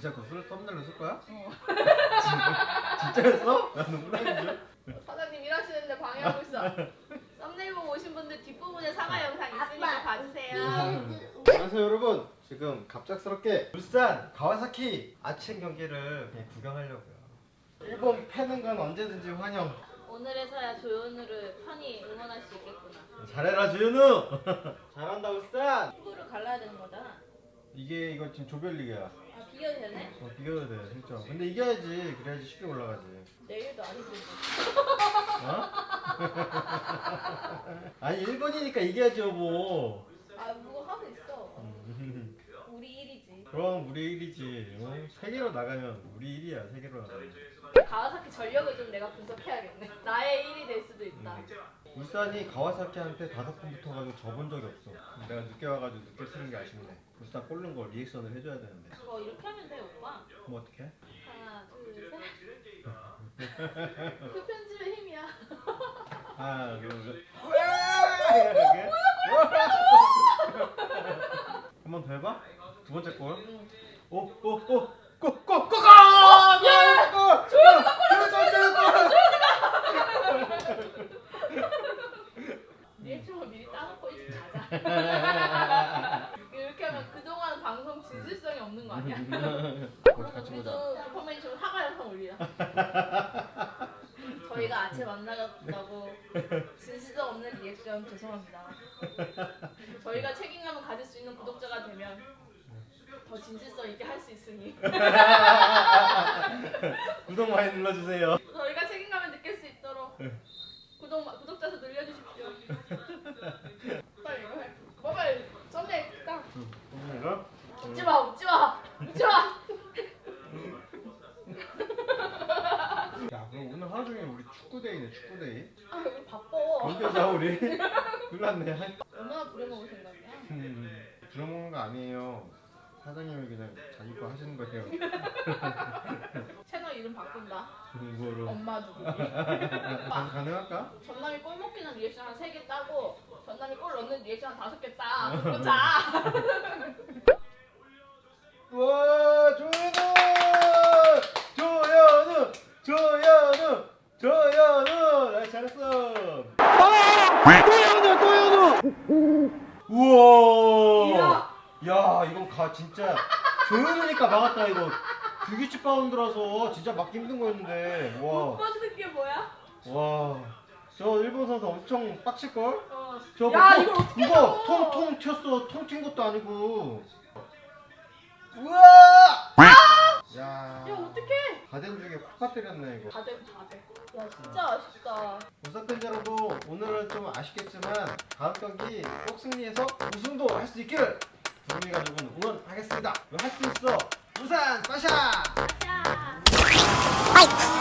진짜 그 술 썸네일로 쓸 거야? 어. 진짜였어? 나 농담이죠? 사장님 일하시는데 방해하고 있어. 썸네일 보고 오신 분들 뒷부분에 사과 영상 있으니까 봐주세요. 안녕하세요 여러분 지금 갑작스럽게 울산 가와사키 아침 경기를 그냥 구경하려고요 일본 패는 건 언제든지 환영 오늘에서야 조연우를 편히 응원할 수 있겠구나. 잘해라 주현우 잘한다 울산 후보를 갈라야 되는 거잖아. 이게 이거 지금 조별리그야 아 비교도 되네? 어, 비교해야 돼 진짜 근데 이겨야지 그래야지 쉽게 올라가지 내일도 아니고. 어? 아니 일본이니까 이겨야지 여보 아 그거 하고 있어. 음. 우리 일이지. 그럼 우리 1위지 어? 세계로 나가면 우리 1위야 세계로 나가면 가와사키 전력을 좀 내가 분석해야겠네. 나의 일이 될 수도 있다. 울산이 가와사키한테 다섯 번 붙어가지고 져본 적이 없어 내가 늦게 와가지고 늦게 쓰는 게 아쉽네 울산 꼴른 거 리액션을 해줘야 되는데 그거 이렇게 하면 돼 오빠. 그럼 어떡해? 하나 둘 셋. 그 편집의 힘이야. 하나 둘셋 한번 더 해봐? 두 번째 골 응. 오오오꼬꼬꼬꼬 리액션을 미리 따놓고 이렇게 하면 그동안 방송 진실성이 없는 거 아니야? 같이 보자 우리도 퍼포먼스 사과 영상 올리자. 저희가 아침 만나갔다고 진실성 없는 리액션 죄송합니다. 저희가 책임감을 가질 수 있는 구독자가 되면 더 진실성 있게 할 수 있으니 구독 많이 눌러주세요 저희가 책임감을 느낄 수 있도록 구독 구독자 수 늘려주십시오. 빨리 이거 해. 뭐 빨리 썸네일 딱. 이거 웃지 마, 웃지 마, 웃지 마. 야 그럼 오늘 하루 종일 우리 축구데이네 축구데이 아, 우리 바빠. 언제 자 우리 놀랐네 얼마나 부려먹을 생각이야? 음, 들어먹는 거 아니에요 사장님이 그냥 자기 거 하시는 거예요 채널 이름 바꾼다. 이거로 엄마 누구? 가- 가능할까? 전남이 골 먹기는 리액션 한 3개 따고 전남이 골 넣는 리액션 한 5개 따. 그거 자. 와 조현우 조현우 조현우 조현우 나 잘했어 또현우 또현 우 우와. 야 이건 가 진짜 조현우니까 막았다 이거 불규칙 바운드라서 진짜 막기 힘든 거였는데 못 빠지는 게 뭐야? 와와저 일본 선수 엄청 빡칠 걸? 어. 저거 야, 통- 이걸 어떻게 이거 넣어? 통통 튀었어 통 튄 것도 아니고 우와 야 야 어떡해? 가den 중에 콕 때렸네 이거 다들 다들. 야 진짜 아쉽다. 울산 팬 여러분 오늘은 좀 아쉽겠지만 다음 경기 꼭 승리해서 우승도 할 수 있기를 두루미 가족은 응원하겠습니다 할수 있어 울산 빠샤 자. 아이